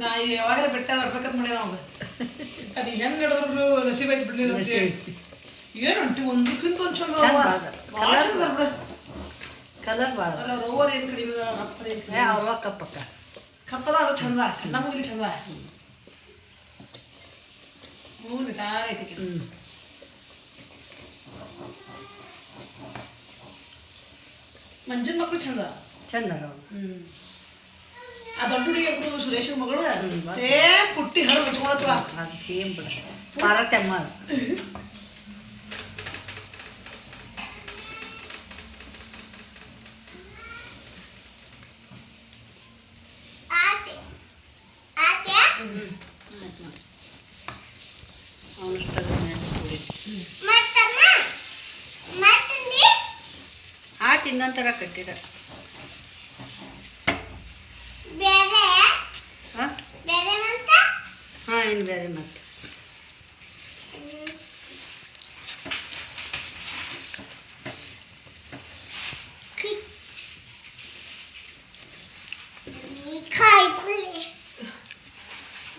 ನಾ ಯಾವಾಗಾರ ಬೆಟ್ಟ ಬರ್ಬೇಕಂತ ಮಾಡಿ ನಾವು. ಅದು ಹೆಂಗ್ ನಡೆದ್ರು ನಸೀಬ್ ಐತಿ ಬಿಡ್ಲಿ ಅಂತ. ಏನ್ ಉಂಟು ಒಂದಕ್ಕಿಂತ ಒಂದ್ ಚಂದ. ಕಲರ್ ಅಲ್ಲ ರೋವರ್ ಏನ್ ಕಡಿಮೆ ಅದ. ಅವ ಕಪ್ಪಕ್ಕ. ಕಪ್ಪದ ಚಂದ ಕಣ್ಣ ಚಂದ. ಹ್ಞೂ ನಿಟಾರ ಐತಿ ಮಂಜುನ್ ಮಕ್ಳು ಚಂದ? ಚಂದ ಹ್ಮ್. ಆ ದೊಡ್ಡ ಹುಡುಗಿ ಒಬ್ರು ಸುರೇಶ್ ಮಗಳು ಸೇಮ್ ಪುಟ್ಟಿ ಹರ ಹಚ್ಕೊಳತ್ವ. ಅದು ಸೇಮ್ ಬಿಡ. ಆ ಕಟ್ಟಿರ ಹಾಂ ಹಾಂ ಇನ್ನು ಬೇರೆ ಮತ್ತೆ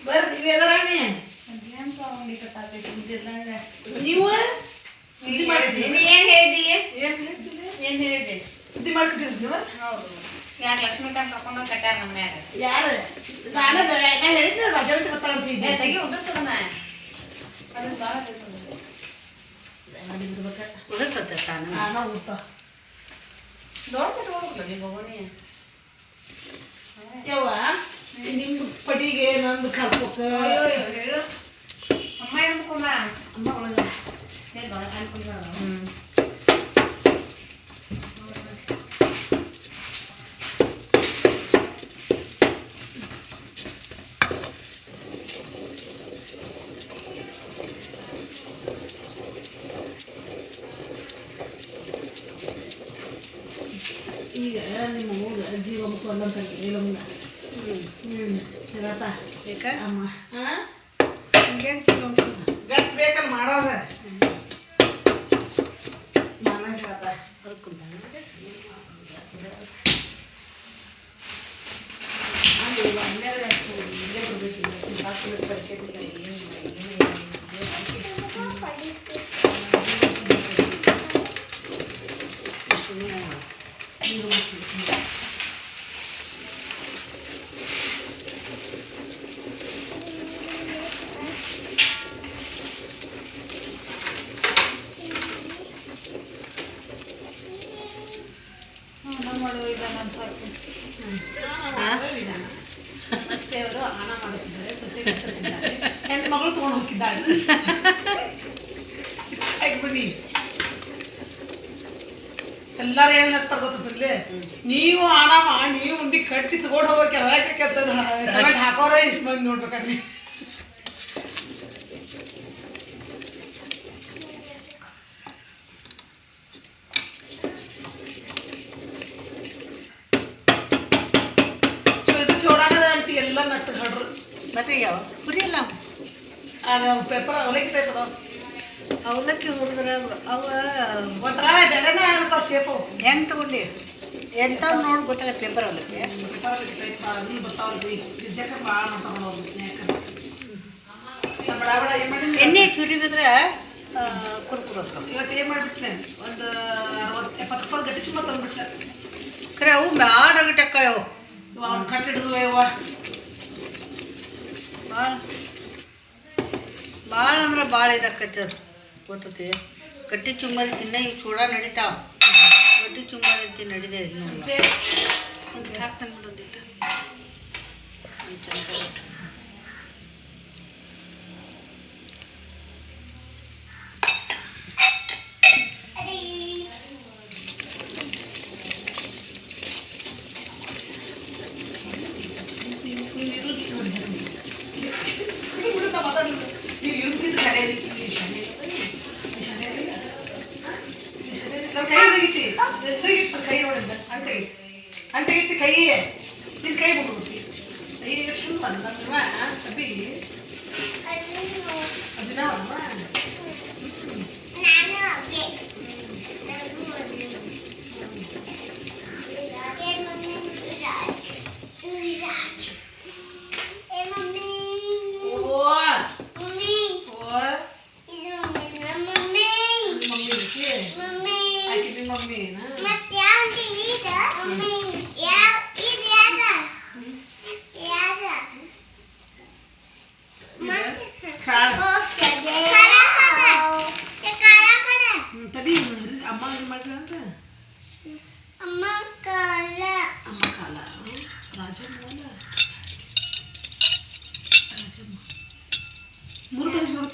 ಬರ್ರಿ ವೇದರಾಣಿ ನೀವು ಸುದ್ದಿ ಮಾಡಿದ್ರಿ ಏನ್ ಹೇಳಿದಿ ಏನ್ ಹೇಳ್ತಿದ್ರಿ? ಏನ್ ಹೇಳಿದಿ ಸುದ್ದಿ ಮಾಡ್ಬಿಟ್ಟಿದ್ರಿ ನೀವು ಹೌದು ಯಾಕೆ ಲಕ್ಷ್ಮೀಕಾಂತ್ ಕರ್ಕೊಂಡು ಕಟ್ಟಾರ ನಮ್ಮ ಮ್ಯಾಗ? ಯಾರು? ನಾನು ನಾ ಹೇಳಿದ್ದೆ ರಜಾವತಿ ಮಾತಾಡ್ತಿದ್ದೆ ಏ, ತೆಗಿ ಉದುರ್ಸದನ್ನ ಅದನ್ನ ಭಾಳ ಉದುರ್ತದೆ ತಾನು. ನಾನು ಗೊತ್ತಾ ನೋಡ್ಬಿಟ್ಟು ಹೋಗ್ಬೇಕು ನಿಮ್ಮ ಮಗನೇ ಯವ್ವ ನಿಮ್ದು ಪಡಿಗೆ ನಂದು ಹೇಳು. ಅಮ್ಮ ಹೇಳ್ಕೊಂಡ ಅಮ್ಮ ಅನ್ಕೊಂಡ ಏನ್ ಈಗ ನಿಮ್ಮ ಮೂಲ ಜೀವ ಮುಖವಂತ ಇಲ್ಲ ಮುಂದೆ ಹ್ಞೂ ಇರತ್ತ ಬೇಕಾ ಅಮ್ಮ ಹಾಂ ಹಿಂಗೇನು ಚಲೋ ಗಟ್ ಬೇಕಲ್ಲ ಮಾಡೋದ ಹೊರ್ಕೊಂಡ ಅವರು ಆನ ಮಾಡುತ್ತಿದ್ದಾರೆ ಸೊಸೆ ಕಟ್ಟಿದ್ದಾರೆ ಹೆಣ್ಣು ಮಗಳು ತೊಗೊಂಡು ಹೋಗಿದ್ದಾಳೆ ಬಿಡಿ ಎಲ್ಲಾರು ಏನ್ ಹೇಳ್ತಾರ ನೀವು ಆನ ಮಾಡಿ ನೀವು ಉಂಡಿ ಕಟ್ಟಿ ತಗೊಂಡು ಹೋಗಕ್ಕೆ ಯಾಕೆ ಹಾಕೋರ ಇಷ್ಟು ಮಂದಿ ನೋಡ್ಬೇಕಾದ್ರೆ ಮತ್ತೆ ಯಾವ? ಪುರಿಯಲ್ಲ ಪೇಪರ್ ಅವಲಕ್ಕಿ ಪೇಪರ್ ಅವಲಕ್ಕಿ ಹುಡುಗರ ಅವ ಒಂಥರ ಬೇರೆನೇ ಆಗ್ಬಿಡ್ತಾವ ಶೇಪು ಹೆಂಗೆ ತಗೊಂಡಿ? ಎಂಥವ್ ನೋಡಿ ಗೊತ್ತಾಗ ಪೇಪರ್ ಅವಲಕ್ಕಿ. ನೀ ಬರ್ತಾವಲ್ರಿ ಜಕ ಭಾಳ ಮಾಡ್ತಾವ ಅವ್ರು ಸ್ನ್ಯಾಕ್ ಎಣ್ಣೆ ಚುರಿ ಬಿದ್ರೆ ಕುರ್ಕುರು ಇವತ್ತು ಏನು ಮಾಡಿಬಿಟ್ಲೆ? ಒಂದು ಅರವತ್ತು ಎಪ್ಪತ್ತು ರೂಪಾಯಿ ಗಟ್ಟಿ ಚುಮ್ಮ ತಂದ್ಬಿಟ್ಲೆ. ಖರೆ ಅವು ಬ್ಯಾಡ ಅವು. ಅವ್ನು ಕಟ್ಟಿಡಿದ್ವು ಭಾಳ ಭಾಳ ಅಂದ್ರೆ ಭಾಳ ಇದಾಕತ್ತದ ಗೊತ್ತತಿ. ಗಟ್ಟಿ ಚುಮ್ಮರಿ ತಿನ್ನ ಈಗ ಚೂಡ ನಡೀತಾವ. ಗಟ್ಟಿ ಚುಮ್ಮರಿ ತಿನ್ನ ನಡಿದೆ ಹಾಕ್ತಾನೆ ಅಂಟೆಗಿತ್ತಿ ಕೈ ನಿನ್ನ ಕೈ ಬಿಡ್ಬಿಡ್ತಿ ಕೈ ಚಂದ ಬಂದವ ಅಭಿ ಅಭಿನವ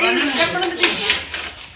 ¿Qué